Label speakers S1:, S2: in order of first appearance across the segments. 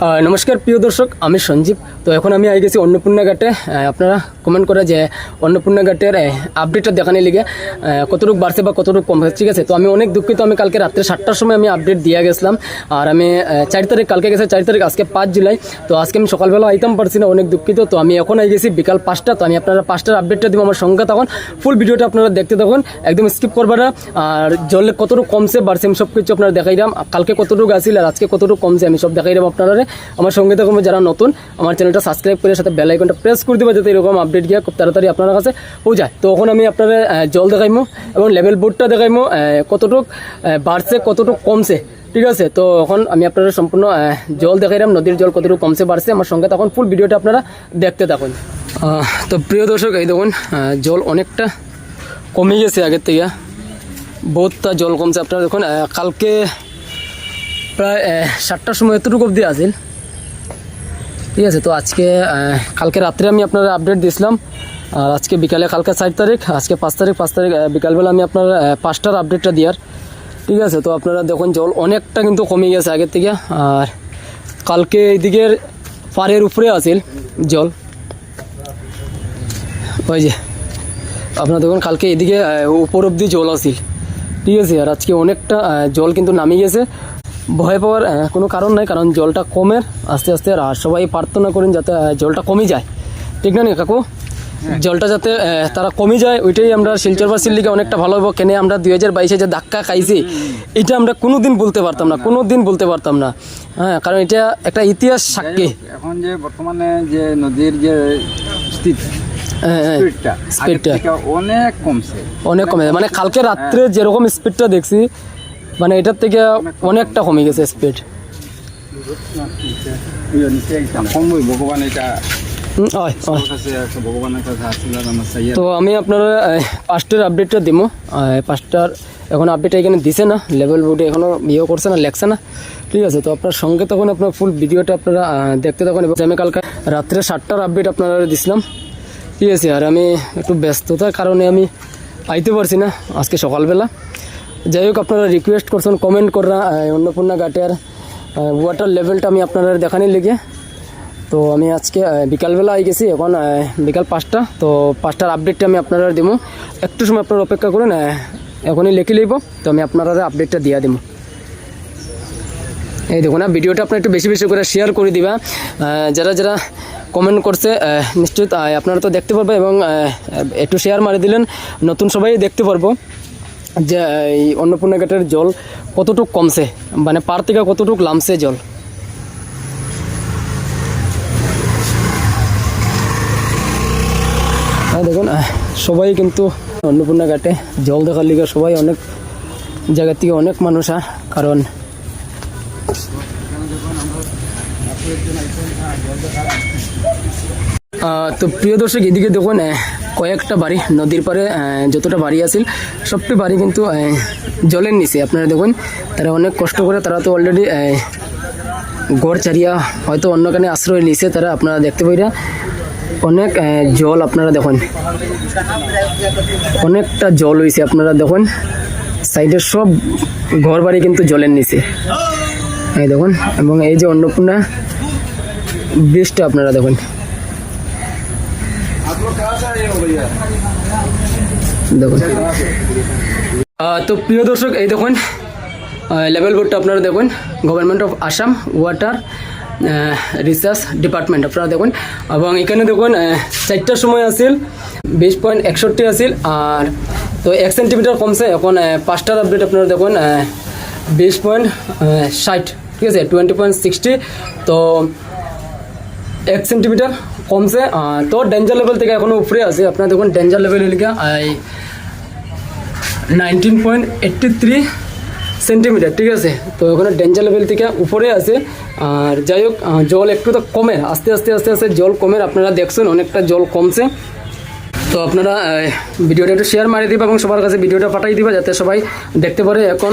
S1: নমস্কার, প্রিয় দর্শক, আমি সঞ্জীব। তো এখন আমি আই গেছি অন্নপূর্ণা ঘাটে আপনারা কমেন্ট করে যে অন্নপূর্ণা ঘাটের আপডেটটা দেখানোর লিগে কতটুকু বাড়ছে বা কতটুকু কম ঠিক আছে? তো আমি অনেক দুঃখিত, আমি কালকে রাত্রে সাতটার সময় আমি আপডেট দিয়ে গেছিলাম। আর আমি চার তারিখ, কালকে গেছে চার তারিখ, আজকে পাঁচ জুলাই। তো আজকে আমি সকালবেলা আইতাম, পারছি না, অনেক দুঃখিত। তো আমি এখন আই গেছি বিকাল পাঁচটা। তো আমি আপনারা পাঁচটার আপডেটটা দিব, আমার সঙ্গে তখন ফুল ভিডিওটা আপনারা দেখতে থাকুন, একদম স্কিপ করবে না। আর জলে কতটুকু কমছে, বাড়ছে, আমি সব কিছু আপনারা দেখাইলাম কালকে কতটুকু আসিল আর আজকে কতটুকু কমছে, আমি সব দেখাই দেখাইলাম আপনারা আমার সঙ্গে থাকুন যারা নতুন, আমার চ্যানেলটা সাবস্ক্রাইব করে সাথে বেল আইকনটা প্রেস করে দেবে যাতে এরকম আপডেট গিয়ে খুব তাড়াতাড়ি আপনার কাছে পৌঁছায়। তো এখন আমি আপনারা জল দেখাইমো এবং লেভেল বোর্ডটা দেখাইমো কতটুক বাড়ছে, কতটুক কমছে, ঠিক আছে? তো এখন আমি আপনারা সম্পূর্ণ জল দেখাইলাম, নদীর জল কতটুকু কমছে, বাড়ছে, আমার সঙ্গে তখন ফুল ভিডিওটা আপনারা দেখতে থাকুন। তো প্রিয় দর্শক, এই দেখুন জল অনেকটা কমে গেছে আগের থেকে। বহুতটা জল কমছে, আপনারা দেখুন কালকে প্রায় সাতটার সময় এতটুকু অবধি আছিল ঠিক আছে, তো আজকে কালকে রাত্রে আমি আপনারা আপডেট দিয়েছিলাম। আর আজকে বিকালে, কালকে চার তারিখ, আজকে পাঁচ তারিখ পাঁচ তারিখ বিকালবেলা আমি আপনার পাঁচটার আপডেটটা দেওয়ার। ঠিক আছে, তো আপনারা দেখুন, জল অনেকটা কিন্তু কমে গেছে আগের থেকে। আর কালকে এইদিকের পাড়ের উপরে আছিল জল। ওই যে, আপনার দেখুন, কালকে এদিকে উপর অব্দি জল আসিল ঠিক আছে, আর আজকে অনেকটা জল কিন্তু নামে গেছে। ভয় পাওয়ার কোনো কারণ নাই কারণ জলটা কমের আস্তে আস্তে আর সবাই প্রার্থনা করেন যাতে জলটা কমে যায়। ঠিক না নি কাকু? জলটা যাতে তারা কমে যায় ওইটাই আমরা শিলচরবাসীর লিগে অনেকটা ভালো হব কেনে আমরা দুই হাজার বাইশে যে ধাক্কা খাইছি এটা আমরা কোনো দিন বলতে পারতাম না কোনো দিন বলতে পারতাম না। হ্যাঁ কারণ এটা একটা ইতিহাস সাক্ষী।
S2: এখন যে বর্তমানে যে নদীর যে স্থিতি
S1: হ্যাঁ, হ্যাঁ,
S2: স্পিডটা অনেক কমছে।
S1: অনেক কমে। মানে কালকে রাত্রে যেরকম স্পিডটা দেখছি মানে এটার থেকে অনেকটা কমে গেছে স্পিড
S2: ভগবান এটা
S1: তো আমি আপনারা পাঁচটার আপডেটটা দিব পাঁচটার এখন আপডেট এখানে দিছে না লেভেল বোর্ডে এখনও ইয়ে করছে না লেখছে না। ঠিক আছে তো আপনার সঙ্গে তখন আপনার ফুল ভিডিওটা আপনারা দেখতে থাকুন এবং আমি কালকে রাত্রে সাতটার আপডেট আপনারা দিছিলাম। ঠিক আছে আর আমি একটু ব্যস্ততার কারণে আমি আইতে পারছি না আজকে সকালবেলা। যাই হোক আপনারা রিকোয়েস্ট করছেন কমেন্ট করা অন্নপূর্ণা ঘাটের ওয়াটার লেভেলটা আমি আপনারা দেখানির লেগে। তো আমি আজকে বিকালবেলা আই গেছি, এখন বিকাল পাঁচটা। তো পাঁচটার আপডেটটা আমি আপনারা দেবো একটু সময় আপনারা অপেক্ষা করুন এখনই লিখে লইব। তো আমি আপনারা আপডেটটা দিয়ে দেবো এই দেখুন না ভিডিওটা আপনার একটু বেশি বেশি করে শেয়ার করে দিবা। যারা যারা কমেন্ট করছে নিশ্চিত আপনারা তো দেখতে পারবে এবং একটু শেয়ার মারি দিলেন। নতুন সবাই দেখতে পারব। যে, এই অন্নপূর্ণা ঘাটের জল কতটুক কমছে? মানে পার থেকে কতটুক লামছে জল? হ্যাঁ দেখুন সবাই কিন্তু অন্নপূর্ণা ঘাটে জল দেখার লিগে সবাই অনেক জায়গা থেকে অনেক মানুষ আর কারণ তো প্রিয় দর্শক, এদিকে দেখুন কয়েকটা বাড়ি, নদীর পারে যতটা বাড়ি আছিল, সবটি বাড়ি কিন্তু জলের নিচে। আপনারা দেখুন, তারা অনেক কষ্ট করে, তারা তো অলরেডি গড় চারিয়া, হয়তো অন্যখানে আশ্রয় নিছে তারা, আপনারা দেখতে পাইরা। অনেক জল আপনারা দেখুন। অনেকটা জল হয়েছে আপনারা দেখুন। সাইডের সব ঘর বাড়ি কিন্তু জলের নিচে। এই দেখুন, এবং এই যে অন্নপূর্ণা ব্রিজটা আপনারা দেখুন। তো প্রিয় দর্শক, এই দেখুন লেভেল বোর্ডটা আপনারা দেখুন government of Assam water research department আপনারা দেখুন। এবং এখানে দেখুন চারটার সময় আছিল, বিশ পয়েন্ট একষট্টি আছিল, আর তো এক সেন্টিমিটার কমছে, এখন পাঁচটার আপডেট আপনারা দেখুন বিশ পয়েন্ট ষাট, ঠিক আছে টোয়েন্টি পয়েন্ট সিক্সটি তো এক সেন্টিমিটার কমছে। তো ডেঞ্জার লেভেল থেকে এখনও উপরে আছে। আপনারা দেখুন ডেঞ্জার লেভেল লিখে nineteen point eighty three centimetre ঠিক আছে? তো ওখানে ডেঞ্জার লেভেল থেকে উপরে আছে। আর যাই হোক জল একটু তো কমে, আস্তে আস্তে আস্তে আস্তে জল কমে আপনারা দেখছেন অনেকটা জল কমছে। তো আপনারা ভিডিওটা একটু শেয়ার মারি দিবা এবং সবার কাছে ভিডিওটা পাঠাই দিবা, যাতে সবাই দেখতে পারে এখন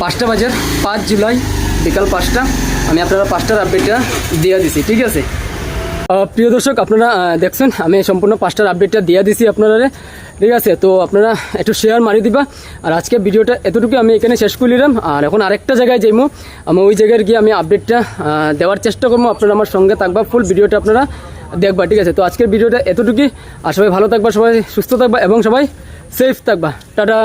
S1: পাঁচটা বাজার পাঁচ জুলাই, বিকাল পাঁচটা। আমি আপনারা পাঁচটার আপডেটটা দিয়ে দিছি, ঠিক আছে? প্রিয় দর্শক, আপনারা দেখছেন, আমি সম্পূর্ণ পাঁচটার আপডেটটা দিয়ে দিছি আপনারা ঠিক আছে? তো আপনারা একটু শেয়ার মারি দিবা। আর আজকে ভিডিওটা এতটুকু আমি এখানে শেষ করলাম আর এখন আরেকটা জায়গায় যাইমু। আমি ওই জায়গায় গিয়ে আমি আপডেটটা দেওয়ার চেষ্টা করব। আপনারা আমার সঙ্গে থাকবা ফুল ভিডিওটা আপনারা দেখবা, ঠিক আছে? তো আজকের ভিডিওটা এতটুকুই। আর সবাই ভালো থাকবা, সবাই সুস্থ থাকবা এবং সবাই সেফ থাকবা। টাটা!